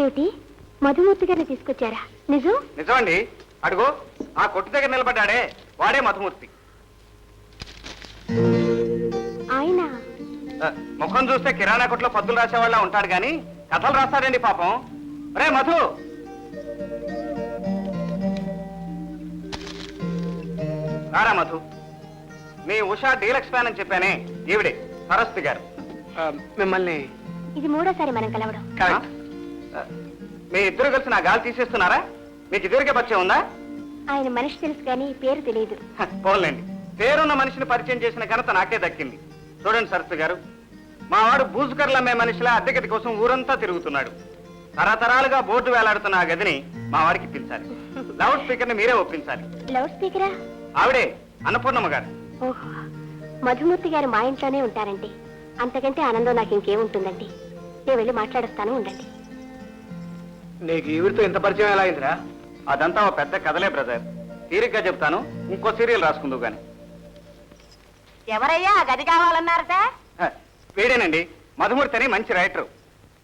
ఏమిటి? మధుమూర్తి గారిని తీసుకొచ్చారా? నిజం? నిజమండి. అడుగు. ఆ కొట్టు దగ్గర నిలబడ్డాడే. వాడే మధుమూర్తి. ఆయన? ముఖం చూస్తే కిరాణా కొట్లో పద్దులు రాసేవాళ్ళ ఉంటాడు గాని కథలు రాస్తాడండి పాపం. రే మధు! రారా మధు. మీ ఉషా డీలక్స్ ఫ్యాన్ అని చెప్పానే ఈవిడే సరస్వతి గారు. మిమ్మల్ని ఇది మూడోసారి మనం కలవడం. మీ ఇద్దరు కలిసి నా గాలి తీసేస్తున్నారా? మీకు ఇద్దరికే పరిచయం ఉందా? ఆయన మనిషి తెలుసు కానీ పేరు తెలియదు. హ, పోన్లేండి. పేరున్న మనిషిని పరిచయం చేసిన ఘనత నాకే దక్కింది. చూడండి సరస్వతి గారు. మా వాడు బూజుకర్లు అమ్మే మనిషిలా అద్దెగది కోసం ఊరంతా తిరుగుతున్నాడు. తరతరాలుగా బోర్డు వేలాడుతున్న ఆ గదిని మా వాడికి ఇప్పించాలి. లౌడ్ స్పీకర్ని మీరే ఒప్పించాలి. లౌడ్ స్పీకరా? ఆవిడే అన్నపూర్ణమ్మ గారు. ఓహో మధుమూర్తి గారు మా ఇంట్లోనే ఉంటారండి. అంతకంటే ఆనందం నాకు ఇంకేముంటుందండి. నేను వెళ్ళి మాట్లాడొస్తాను ఉండండి. నీకు ఈవిడితో ఇంత పరిచయం ఎలా అయిందిరా? అదంతా ఒక పెద్ద కథలే బ్రదర్. తీరిగ్గా చెప్తాను ఇంకో సీరియల్ రాసుకుందు గాని. ఎవరయ్యా గది కావాలన్నారట హ, వీడేనండి. మధుమూర్తి అని మంచి రైటరు.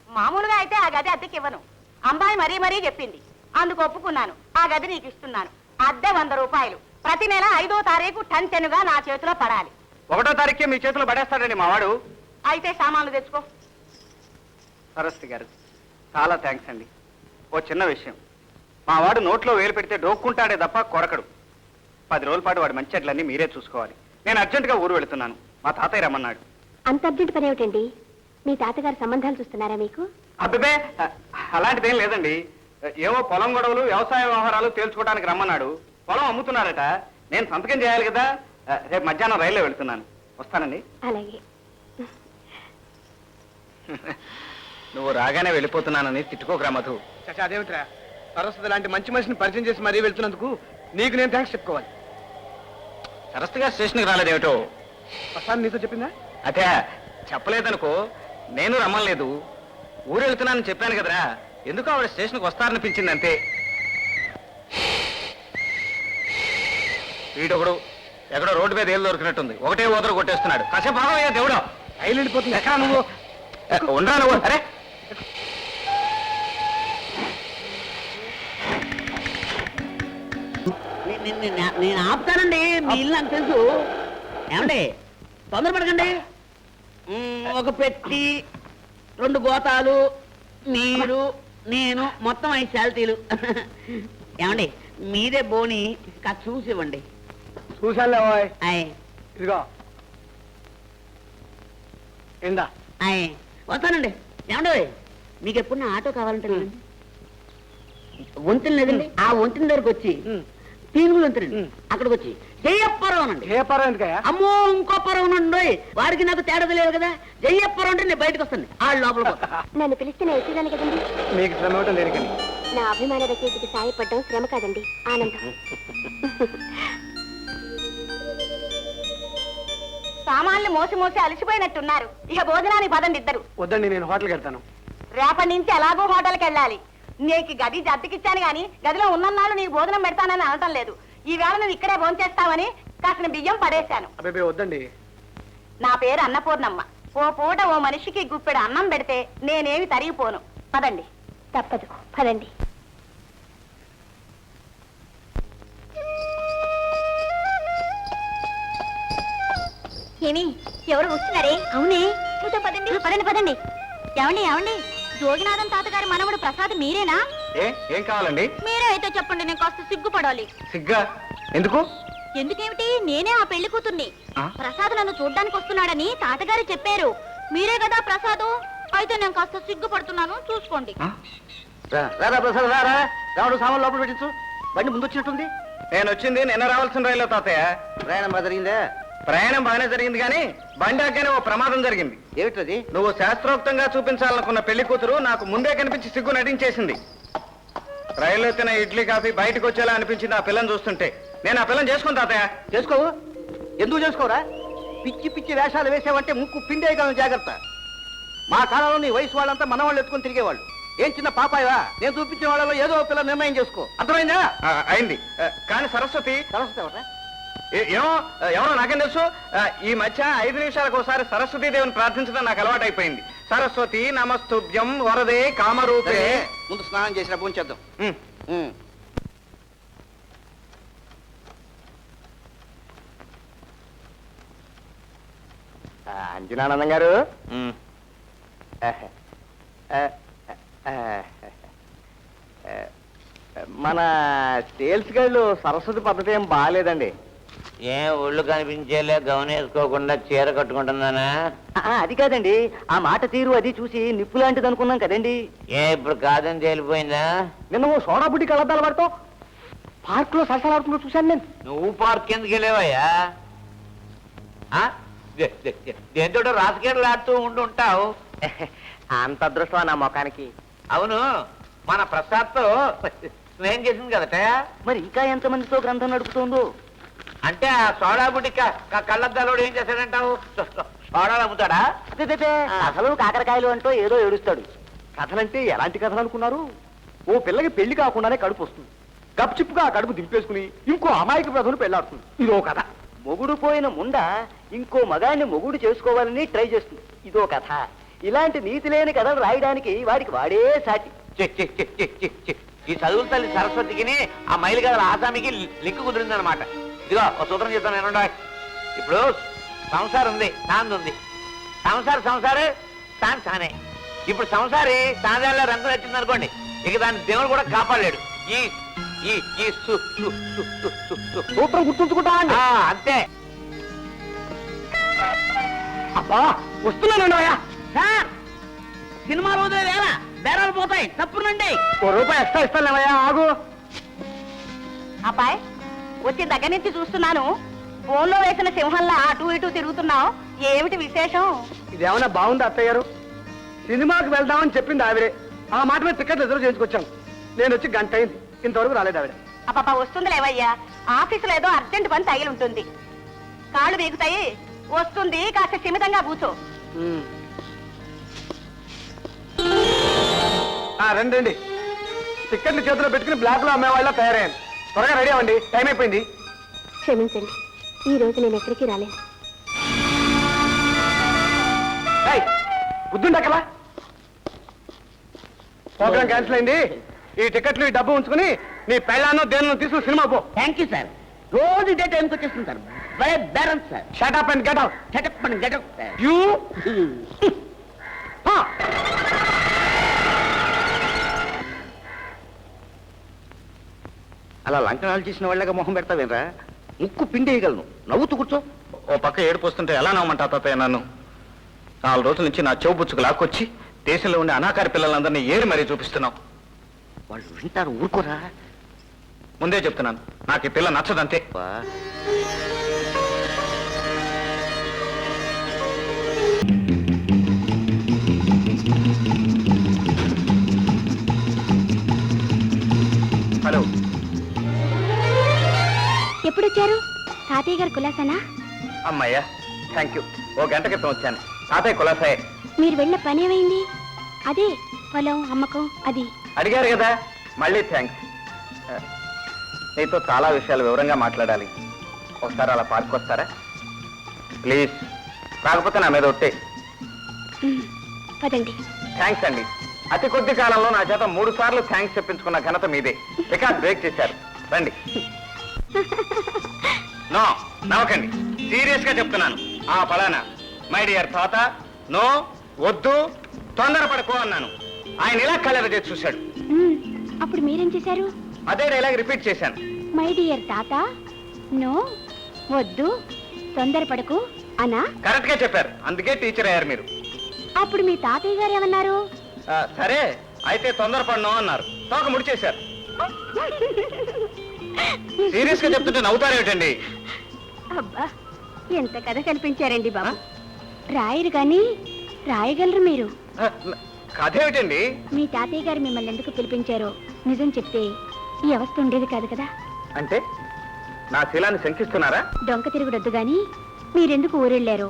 మామూలుగా అయితే ఆ గది అద్దెకి ఇవ్వను అమ్మాయి మరీ మరీ చెప్పింది. అందుకు ఒప్పుకున్నాను. ఆ గది నీకు ఇస్తున్నాను. అద్దె వంద రూపాయలు. ప్రతి నెల ఐదో తారీఖు టెన్గా నా చేతిలో పడాలి. ఒకటో తారీఖే మీ చేతిలో పడేస్తాడండి మా వాడు అయితే సామాన్లు తెచ్చుకో. సరస్వతి గారు చాలా థ్యాంక్స్ అండి. ఓ చిన్న విషయం. మా వాడు నోట్లో వేలు పెడితే డోక్కుంటాడే తప్ప కొరకడు. పది రోజుల పాటు వాడి మంచి చెట్లన్నీ మీరే చూసుకోవాలి. నేను అర్జెంటుగా ఊరు వెళుతున్నాను. మా తాతయ్య రమ్మన్నాడు. అంత అర్జెంట్ పని ఏమిటండి? మీ తాతగారు సంబంధాలు చూస్తున్నారా మీకు? అబ్బే అలాంటిదేం లేదండి. ఏవో పొలం గొడవలు వ్యవసాయ వ్యవహారాలు తేల్చుకోవడానికి రమ్మన్నాడు. పొలం అమ్ముతున్నారట. నేను సంతకం చేయాలి కదా. రేపు మధ్యాహ్నం రైల్లో వెళ్తున్నాను. వస్తానండి. అలాగే. నువ్వు రాగానే వెళ్ళిపోతున్నానని తిట్టుకోకరా మధు. చచ్చా అదేమిట్రా? సరస్వతి లాంటి మంచి మనిషిని పరిచయం చేసి మరీ వెళ్తున్నందుకు నీకు నేను థ్యాంక్స్ చెప్పుకోవాలి. సరస్సుగా స్టేషన్కి రాలేదేమిటో? ప్రసాద్ నీతో చెప్పిందా? అదే చెప్పలేదనుకో నేను రమ్మలేదు ఊరు వెళ్తున్నానని చెప్పాను కదరా. ఎందుకు ఆవిడ స్టేషన్కి వస్తారనిపించింది అంతే వీడొకడు ఎక్కడో రోడ్డు మీద ఏళ్ళు దొరికినట్టుంది. ఒకటే ఊదర కొట్టేస్తున్నాడు. కాసేపు భాగమయ్యా దేవుడు. రైలు వెళ్ళిపోతుంది ఎక్కడ నువ్వు? ఉండరా నువ్వు. అరే నేను ఆపుతానండి. మీ ఇల్లు నాకు తెలుసు. ఏమండి? తొందరపడకండి. ఒక పెట్టి రెండు గోతాలు మీరు నేను మొత్తం ఐదు శాలతీలు ఏమండి? మీదే బోని కాస్త చూసి ఇవ్వండి. ఓయ్ ఇదిగో. అయ్ వస్తానండి. ఏమండి? మీకు ఎప్పుడు ఆటో కావాలంటే వంతెన లేదండి ఆ వంతెన దగ్గరకు వచ్చి అక్కడికి వచ్చి జయప్పరం ఎందుకయ్యా? అమ్మో ఇంకో పరం వాడికి నాకు తేడా తెలియదు కదా. జయ్యప్పరం అంటే నేను బయటకు వస్తాను. ఆ లోపల. నన్ను పిలిస్తే నేను వచ్చేదాన్ని కదండి? నీకు శ్రమ ఇవ్వటం దేనికని? నా అభిమాన రచయితకి సాయపడడం శ్రమ కాదండి. ఆనందం. సామాన్లు మోసి మోసి అలసిపోయినట్టున్నారు. ఇక భోజనానికి పదండి ఇద్దరు. వద్దండి నేను హోటల్కి వెళ్తాను. రేపటి నుంచి ఎలాగో హోటల్కి వెళ్ళాలి. నీకు గది జద్దకిచ్చాను గాని గదిలో ఉన్నన్నాళ్ళు నీకు భోజనం పెడతానని అనటం లేదు. ఈ వేళ నువ్వు ఇక్కడే భోంచేస్తావని కాసిన బియ్యం పడేశాను. వద్దండి. నా పేరు అన్నపూర్ణమ్మ. ఓ పూట ఓ మనిషికి గుప్పెడు అన్నం పెడితే నేనేమి తరిగిపోను. పదండి. తప్పదు. పదండి. ఏమి? ఎవరు వస్తున్నారే? అవునే. పదండి పదండి పదండి. ఏమండి ఏమండి? జోగినాథం తాతగారి మనవడు ప్రసాద్ మీరేనా? ఏ ఏం కావాలండి? మీరే అయితే చెప్పండి నేను కాస్త సిగ్గుపడాలి. సిగ్గా? ఎందుకు? ఎందుకేమిటి? నేనే ఆ పెళ్ళి కూతుర్ని. ఆ? ప్రసాద్ నన్ను చూడ్డానికి వస్తున్నాడని తాతగారు చెప్పారు. మీరే కదా ప్రసాదు? అయితే నేను కాస్త సిగ్గుపడుతున్నాను చూసుకోండి. ప్రసాద్ రావడం సామాన్ లోపల పెట్టించు. బండి ముందు వచ్చినట్టుంది. నేను వచ్చింది నిన్న రావాల్సిన రైల్లో తాతయ్య. ప్రయాణం జరిగిందా? ప్రయాణం బాగానే జరిగింది కానీ బండి ఆగానే ఓ ప్రమాదం జరిగింది. ఏమిటది? నువ్వు శాస్త్రోక్తంగా చూపించాలనుకున్న పెళ్ళి కూతురు నాకు ముందే కనిపించి సిగ్గు నటించేసింది. రైల్లో తిన ఇడ్లీ కాఫీ బయటకు వచ్చేలా అనిపించింది ఆ పిల్లని చూస్తుంటే. నేను ఆ పిల్లని చేసుకుని తాతయ్య. చేసుకోవు? ఎందుకు చేసుకోరా పిచ్చి పిచ్చి వేషాలు వేసావంటే ముక్కు పిండేయగలను జాగ్రత్త. మా కాలంలో నీ వయసు వాళ్ళంతా మన వాళ్ళు ఎత్తుకొని తిరిగేవాళ్ళు. ఏం చిన్న పాపాయవా? నేను చూపించిన వాళ్ళలో ఏదో పిల్ల నిర్ణయం చేసుకో. అర్థమైందా? ఆ, అయింది. ఆ, కానీ సరస్వతి సరస్వతి ఎవరా ఏమో ఎవరో నాకేం తెలుసు? ఈ మధ్య ఐదు నిమిషాలకు ఒకసారి సరస్వతీ దేవుని ప్రార్థించడం నాకు అలవాటు అయిపోయింది సరస్వతి నమస్తుభ్యం వరదే కామరూపే. ముందు స్నానం చేసిన. ఆ, అంజనానందం గారు? మన సేల్స్ గళ్ళు సరస్వతి పద్ధతి ఏం బాగాలేదండి. ఏం ఒళ్ళు కనిపించేలే గౌన్ వేసుకోకుండా చీర కట్టుకుంటుందానా? అది కాదండి. ఆ మాట తీరు అది చూసి నిప్పు లాంటిది అనుకున్నాం కదండి. ఏ ఇప్పుడు కాదని తేలిపోయిందా? నిన్న ఓ సోడా బుడ్డి కలద్దాలు పడతాం పార్క్లో సరసలాడుతుందో చూశాను నేను. నువ్వు పార్క్ ఎందుకు వెళ్ళావయ్యా? దేంతో రాజకీయాలు ఆడుతూ ఉండి ఉంటావు? అంత అదృష్టం నా ముఖానికి? అవును మన ప్రసాద్తో స్నేహం చేసింది కదట మరి ఇంకా ఎంతమందితో గ్రంథం నడుపుతోందో అంటే ఆ సోడా బుడ్డి క- క- కళ్ళద్దాలోడు ఏం చేశాడంటావు? సోడాలు అమ్ముతాడా? అసలు కాకరకాయలు అంటూ ఏదో ఏడుస్తాడు. కథలంటే ఎలాంటి కథలు అనుకున్నారు? ఓ పిల్లకి పెళ్ళి కాకుండానే కడుపు వస్తుంది. గప్చిప్పుగా ఆ కడుపు దింపేసుకుని ఇంకో అమాయక ప్రజలు పెళ్ళాడుతుంది. ఇదో కథ. మొగుడు పోయిన ముండ ఇంకో మగాన్ని మొగుడు చేసుకోవాలని ట్రై చేస్తుంది. ఇదో కథ. ఇలాంటి నీతి లేని కథలు రాయడానికి వాడికి వాడే సాటి. ఈ చదువుల తల్లి సరస్వతికి ఆ మైలు గదల ఆసామికి లింక్ కుదిరిందనమాట ఇదిగో ఒక సూత్రం చెప్తాను నేను ఇప్పుడు సంసారం ఉంది తాంది ఉంది. సంసార సంసారే తాను తానే. ఇప్పుడు సంసారి తాందాల రంగు నచ్చింది అనుకోండి ఇక దాన్ని దేవుడు కూడా కాపాడలేడు. ఈ. సూత్రం గుర్తుంచుకుంటా అంతే. అబ్బా వస్తున్నానండి అయ్యా సార్ సినిమాలు వదిలే వేళ బేరాలు పోతాయి. తప్పునండి. ఓ రూపాయి ఎక్స్ట్రా ఇస్తానులేవయ్యా ఆగు. అబ్బాయ్ వచ్చిన దగ్గర నుంచి చూస్తున్నాను. ఫోన్లో వేసిన సింహంలా అటు ఇటు తిరుగుతున్నావు. ఏమిటి విశేషం? ఇదేమన్నా బాగుంది అత్తయ్య గారు సినిమాకి వెళ్దామని చెప్పింది ఆవిడే. ఆ మాట మీద టికెట్ రిజర్వ్ చేసుకొచ్చాం నేను వచ్చి గంట అయింది. ఇంతవరకు రాలేదు ఆవిడ. అబ్బా వస్తుంది లేవయ్యా ఆఫీసులో ఏదో అర్జెంట్ పని తగిలి ఉంటుంది కాళ్ళు బీగుతాయి. వస్తుంది కాస్త సిమితంగా కూర్చో. ఆ, రండి రండి. టికెట్లు చేతిలో పెట్టుకుని బ్లాక్లో అమ్మేవాళ్ళ తయారయ్యాను. త్వరగా రెడీ అవ్వండి. టైం అయిపోయింది. క్షమించండి. ఈ రోజు నేను ఎక్కడికి బుద్ధుండి అక్కడ ప్రోగ్రామ్ క్యాన్సిల్ అయింది. ఈ టికెట్లు ఈ డబ్బు ఉంచుకుని నీ పెళ్ళాన్నో దేనిలో తీసుకుని సినిమా పో. థ్యాంక్ యూ సార్ రోజు ఇదే టైంకి వచ్చేస్తుంది సార్ భలే బేరం sir shut up and get out setup and getup sir you అలా లంకనాలు చేసిన వాళ్ళగా మొహం పెడతావేనరా ముక్కు పిండేయగలను. నవ్వుతూ కూర్చో. ఓ పక్క ఏడుపు వస్తుంటే ఎలా నమ్మంటా తాతయ్య నన్ను? నాలుగు రోజుల నుంచి నా చెవు బుచ్చుకు లాక్కొచ్చి దేశంలో ఉండే అనాకారి పిల్లలందరినీ ఏరి మరీ చూపిస్తున్నావు. వాళ్ళు వింటారు ఊరుకోరా? ముందే చెప్తున్నాను. నాకు ఈ పిల్ల నచ్చదంతే. ఎప్పుడు వచ్చారు తాతయ్య గారు కులాసనా? అమ్మయ్యా థ్యాంక్ యూ ఓ గంట క్రితం వచ్చాను. తాతయ్య కులాసాయే. మీరు వెళ్ళిన పని ఏమైంది? అదే పొలం అమ్మకం అది. అడిగారు కదా మళ్ళీ థ్యాంక్స్ నీతో చాలా విషయాలు వివరంగా మాట్లాడాలి. ఒకసారి అలా పార్క్ వస్తారా? ప్లీజ్ కాకపోతే నా మీద ఒట్టే. పదండి. థ్యాంక్స్ అండి. అతి కొద్ది కాలంలో నా చేత మూడు సార్లు థ్యాంక్స్ చెప్పించుకున్న ఘనత మీదే. రికార్డ్ బ్రేక్ చేశారు. రండి. నో నవ్వకండి. సీరియస్గా చెప్తున్నాను. ఆ ఫలానా. మై డియర్ తాత నో వద్దు తొందరపడుకో అన్నాను. ఆయన ఇలా కలెర చేసి చూశాడు? అప్పుడు మీరేం చేశారు? అదే డైలాగ్ రిపీట్ చేశాను. మై డియర్ తాత నో వద్దు తొందరపడకు అనా? కరెక్ట్గా చెప్పారు. అందుకే టీచర్ అయ్యారు మీరు. అప్పుడు మీ తాతయ్య గారు ఏమన్నారు? సరే అయితే తొందరపడను అన్నారు. తోక ముడిచేశారు. సీరియస్గా చెప్తుంటే నవ్వుతారేమిటండి అబ్బా ఎంత కథ కల్పించారండి బాబు. రాయరు కానీ రాయగలరు మీరు. కథ ఏమిటండి? మీ తాతయ్య గారు మిమ్మల్ని ఎందుకు పిలిపించారో నిజం చెప్తే ఈ అవస్థ ఉండేది కాదు కదా. అంటే నా శీలాన్ని శంకిస్తున్నారా? డొంక తిరుగుడొద్దు గాని మీరెందుకు ఊరెళ్ళారో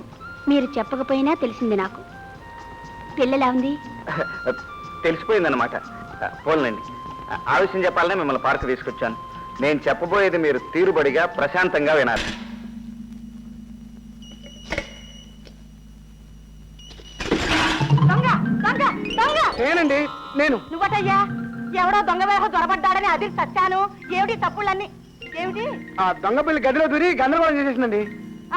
మీరు చెప్పకపోయినా తెలిసింది నాకు. పిల్లలా ఉంది? తెలిసిపోయిందన్నమాట. పోలండి ఆ విషయం చెప్పాలనే మిమ్మల్ని పార్క్ తీసుకొచ్చాను. నేను చెప్పబోయేది మీరు తీరుబడిగా ప్రశాంతంగా వినాలి. దొంగ నేను. నువ్వటయ్యా? ఎవడో దొంగ వేహ దొరబడ్డాడని అది సత్యాను ఏమిటి తప్పులన్నీ? ఏమిటి? ఆ దొంగ పిల్లి గదిలో దూరి గందరగోళం చేసేసిందండి.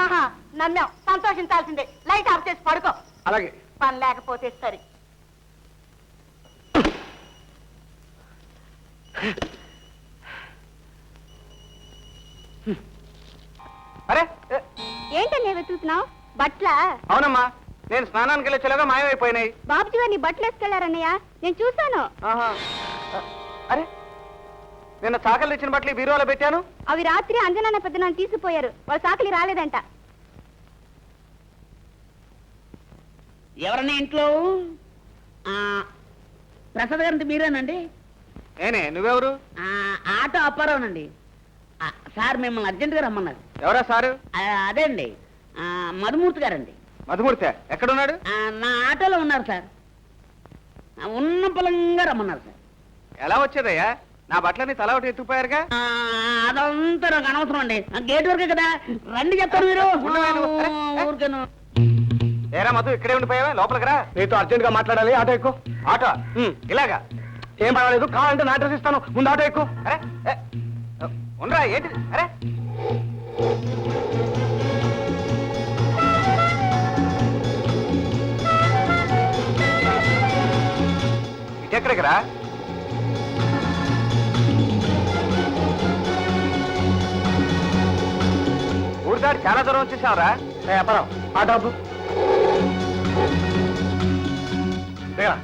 ఆహా నమ్మాం. సంతోషించాల్సిందే. లైట్ ఆఫ్ చేసి పడుకో. అలాగే. పని లేకపోతే సరి. అరే! ఏంటనే వెతుకుతున్నావు బట్ల అవునమ్మా నేను స్నానానికి వెళ్ళేలాగా మాయమైపోయినాయి. బాబుజీ గారిని బట్టలు వేసుకెళ్ళారన్నయ్య. నేను చూశాను. ఆహా. అరే నిన్న చాకలు ఇచ్చిన బట్టలు ఈ బీరువాలో పెట్టాను? అవి రాత్రి అంజనాన్న పెద్దనాన్ని తీసుకుపోయారు. వాళ్ళ సాకలి రాలేదంట. ఎవరన్నా ఇంట్లో? ఆ, ప్రసాద్ గారంటే మీరేనండి? నేనే నువ్వెవరు? ఆ, ఆటో అప్పారావునండి. సార్ మిమ్మల్ని అర్జెంటుగా రమ్మన్నారు. ఎవరా సారు? అదే అండి. ఆ, మధుమూర్తి గారండి. మధుమూర్తి ఎక్కడున్నాడు? ఆ, నా ఆటోలో ఉన్నారు సార్. ఉన్న పొలంగా రమ్మన్నారు సార్. ఎలా వచ్చేదయ్యా? నా బట్టలని తల ఒకటి ఎత్తుకుపోయారుగా? ఆ, అదంతా నాకు అనవసరం అండి. గేట్ వరకే కదా. రండి చెప్తారు మీరు. ఊరికేను. ఏరా మధు ఇక్కడే ఉండిపోయావా? లోపలికి రా. నీతో అర్జెంట్గా మాట్లాడాలి. ఆటో ఎక్కువ ఆటో? ఇలాగా. ఏం పర్వాలేదు. కావాలంటే నా అడ్రస్ ఇస్తాను. ముందు ఆటో ఎక్కువ ఉండరా ఏంటి అరే! ఇటెక్కడికి రా? ఊరి చాలా దూరం వచ్చేసావురా. వ్యాపారం ఆ డబ్బు. దిగరా.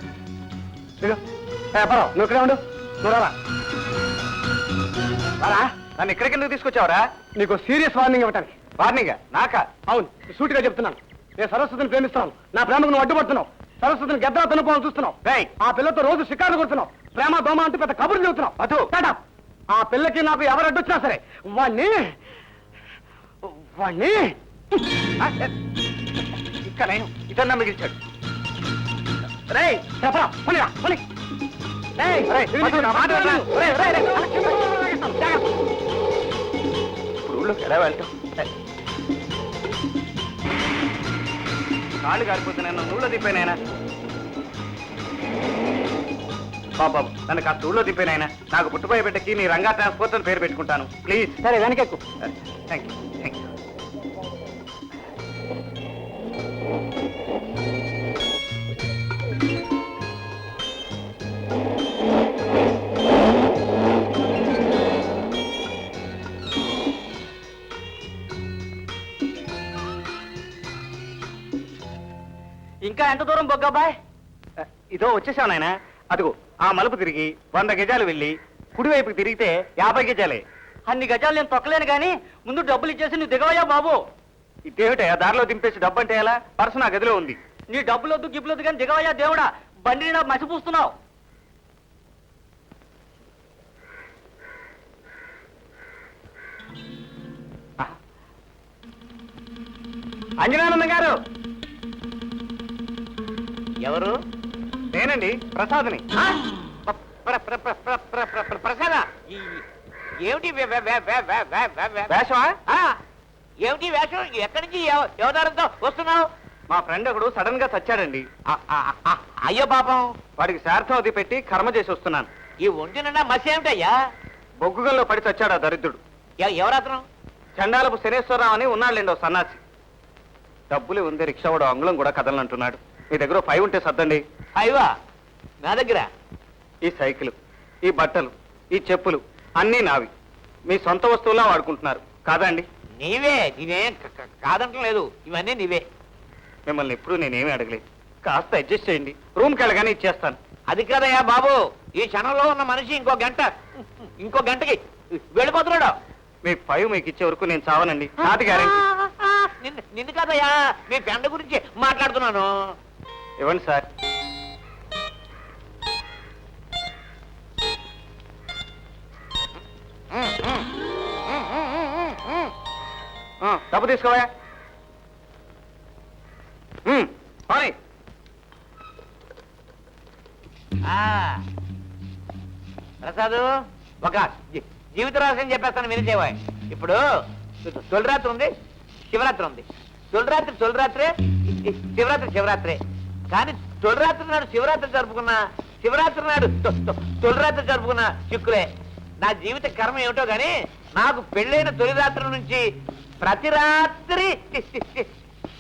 దిగ. వ్యాపారం నువ్వు ఇక్కడే ఉండు. నువ్వు రారా. రారా? నన్ను ఇక్కడికి ఎందుకు తీసుకొచ్చావురా? నీకు సీరియస్ వార్నింగ్ ఇవ్వటానికి. వార్నింగ్ నాకా? అవును సూటిగా చెప్తున్నాను. నేను సరస్వతిని ప్రేమిస్తున్నాను. నా ప్రేమకు నువ్వు అడ్డుపడుతున్నావు. సరస్వతిని గద్దరా తనుకోవాలని చూస్తున్నావు. రేయ్. ఆ పిల్లతో రోజు షికారు కొడుతున్నావు. ప్రేమ దోమ అంటూ పెద్ద కబుర్లు చెబుతున్నావు. up. ఆ పిల్లకి నాకు ఎవరు అడ్డొచ్చినా సరే వాణ్ణి వాణ్ణి. ఇక్కడ నేను ఇతన్న మిగిల్చాడు రేయ్ చెప్పరా పోనీ. రేయ్, రేయ్, ఊళ్ళోకి ఎలా వెళ్తాం కాళ్ళు కారిపోతున్నాయి నూళ్ళో దింపానైనా బాబు నన్ను కాస్త ఊళ్ళో దింపానైనా నాకు పుట్టుపోయే బిడ్డకి నీ రంగా ట్రాన్స్పోర్ట్ అని పేరు పెట్టుకుంటాను. ప్లీజ్. సరే వెనకెక్కు. థ్యాంక్ యూ ఇంకా ఎంత దూరం బొగ్గాబాయ్ ఇదో వచ్చేసావు నాయన. అదిగో ఆ మలుపు తిరిగి వంద గజాలు వెళ్ళి కుడివైపుకి తిరిగితే యాభై గజాలే. అన్ని గజాలు నేను తొక్కలేను కానీ ముందు డబ్బులు ఇచ్చేసి నువ్వు దిగవయ్యా బాబు. ఇదేమిటయ్యా దారిలో దింపేసి డబ్బు అంటే ఎలా? పర్సు నా గదిలో ఉంది. నీ డబ్బులు వద్దు గిబ్బులు వద్దు కానీ దిగవయ్యా దేవుడా. బండి నా మసిపూస్తున్నావు అంజనానంద గారు! ఎవరు? నేనండి ప్రసాద్ని. ప్రసాద. ఏమిటి ఏమిటి వేషం? ఎక్కడి నుంచి వస్తున్నావు? మా ఫ్రెండ్ ఒకడు సడన్గా చచ్చాడండి. అయ్యో పాపం. వాడికి శార్థవతి పెట్టి కర్మ చేసి వస్తున్నాను. ఈ ఒంటినన్నా మసి ఏమిటయ్యా? బొగ్గుగల్లో పడి చచ్చాడు ఆ దరిద్రుడు. ఎవరాత్రం చండాలపు శనేశ్వరరావు అని ఉన్నాళ్ళండి ఓ సన్నాసి. డబ్బులు ఉంది రిక్షావాడు అంగుళం కూడా కదలంటున్నాడు. మీ దగ్గర ఫైవ్ ఉంటే సర్దండి. అయ్యవా నా దగ్గర? ఈ సైకిల్ ఈ బట్టలు ఈ చెప్పులు అన్నీ నావి. మీ సొంత వస్తువులా వాడుకుంటున్నారు. కాదండి నీవే నీవే క- క- కాదంటలేదు ఇవన్నీ నీవే. మిమ్మల్ని ఎప్పుడూ నేనేమీ అడగలేదు. కాస్త అడ్జస్ట్ చేయండి. రూమ్కి వెళ్ళగానే ఇచ్చేస్తాను. అది కాదయ్యా బాబు. ఈ క్షణంలో ఉన్న మనిషి ఇంకో గంట ఇంకో గంటకి వెళ్ళిపోతున్నాడు. మీ ఫైవ్ మీకు ఇచ్చే వరకు నేను చావనండి. నాది గ్యారెంటీ నిన్ను నిన్ను కాదయ్యా. మీ ఫ్రెండ్ గురించి మాట్లాడుతున్నాను. ఇవ్వండి సార్. డబ్బు తీసుకోవా. పోనీ. ఆ. ప్రసాదు ఒక జీవిత రహస్యం చెప్పేస్తాను వినిచేవా ఇప్పుడు తొలిరాత్రి ఉంది శివరాత్రి ఉంది. తొలిరాత్రి రాత్రి శివరాత్రి శివరాత్రి. కానీ తొలిరాత్రి నాడు శివరాత్రి జరుపుకున్న శివరాత్రి నాడు తొలిరాత్రి జరుపుకున్నా జరుపుకున్న చిక్కులే నా జీవిత కర్మ ఏమిటో గాని నాకు పెళ్ళైన తొలి రాత్రి నుంచి ప్రతి రాత్రి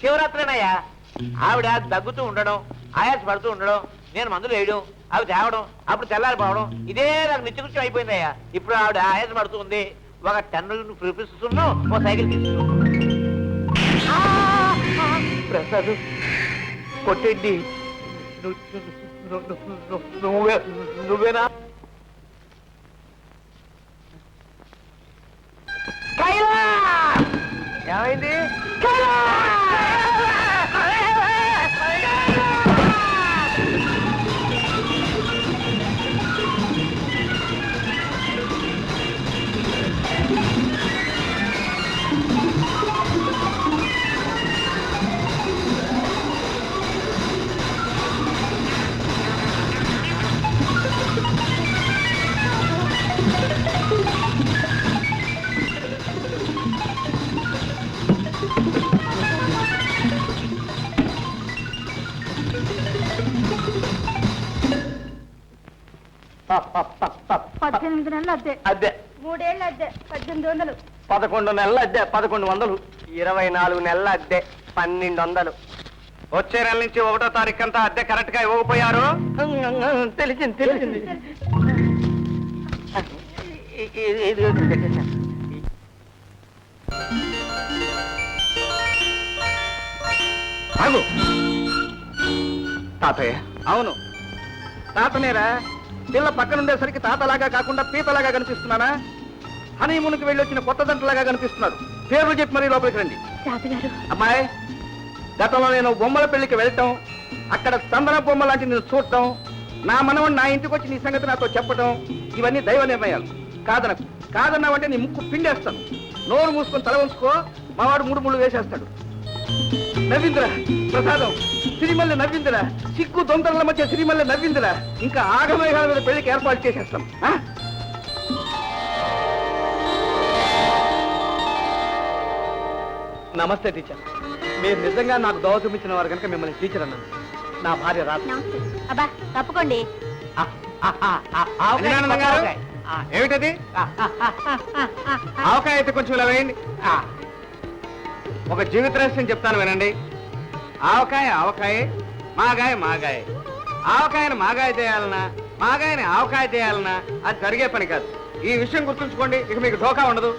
శివరాత్రినయ్యా. ఆవిడ దగ్గుతూ ఉండడం ఆయాస పడుతూ ఉండడం నేను మందులు వేయడం అవి తేవడం అప్పుడు తెల్లారిపోవడం ఇదే నాకు నిత్యకృత్యం అయిపోయిందయ్యా. ఇప్పుడు ఆవిడ ఆయాస పడుతూ ఉంది. ఒక టెన్ రూపీస్ ఓ సైకిల్ తీసుకున్నాను ప్రసాద్. కొట్టండి నువ్వే నువ్వేనా! ఏమైంది? పద్దెనిమిది నెలలు అద్దె. అద్దె. మూడేళ్ళు అద్దె. పద్దెనిమిది వందలు. పదకొండు నెలల అద్దె పదకొండు వందలు. ఇరవై నాలుగు నెలల అద్దె పన్నెండు వందలు. వచ్చే నెల నుంచి ఒకటో తారీఖు అంతా అద్దె కరెక్ట్గా ఇవ్వకపోయారు? తెలిసింది తెలిసింది. ఇది తాతయ్య. అవును. తాతనేరా? పిల్ల పక్కన ఉండేసరికి తాతలాగా కాకుండా పీతలాగా కనిపిస్తున్నానా? హనీమూన్కి వెళ్ళి వచ్చిన కొత్త దంటలాగా కనిపిస్తున్నాడు. పేర్లు చెప్పి మరీ లోపలికి రండి. తాతగారు అమ్మాయి గతంలో నేను బొమ్మల పెళ్ళికి వెళ్ళటం అక్కడ చందన బొమ్మ లాంటి నేను చూడటం నా మనవడు నా ఇంటికి వచ్చి నీ సంగతి నాతో చెప్పటం ఇవన్నీ దైవ నిర్ణయాలు. కాదనకు. కాదన్నావంటే నీ ముక్కు పిండేస్తాను. నోరు మూసుకొని తల ఉంచుకో మావాడు మూడు ముళ్ళు వేసేస్తాడు. నవ్విందిరా ప్రసాదం. సిరిమల్లి నవ్విందిరా సిగ్గు దొందరల మధ్య సిరిమల్లి నవ్విందిరా. ఇంకా ఆగమేఘాల మీద పెళ్ళికి ఏర్పాటు చేసేస్తాం? నమస్తే టీచర్. మీరు నిజంగా నాకు దోవ చూపించిన వారు కనుక మిమ్మల్ని టీచర్ అన్నాను. నా భార్య నమస్తే. అబ్బా తప్పుకోండి. ఏమిటది? ఆవకాయ అయితే కొంచెం ఇలా వేయండి. ఒక జీవిత రహస్యం చెప్తాను వినండి. ఆవకాయ ఆవకాయ మాగాయ మాగాయ. ఆవకాయని మాగాయ చేయాలన్నా మాగాయని ఆవకాయ చేయాలన్నా అది జరిగే పని కాదు. ఈ విషయం గుర్తుంచుకోండి ఇక మీకు ధోకా ఉండదు.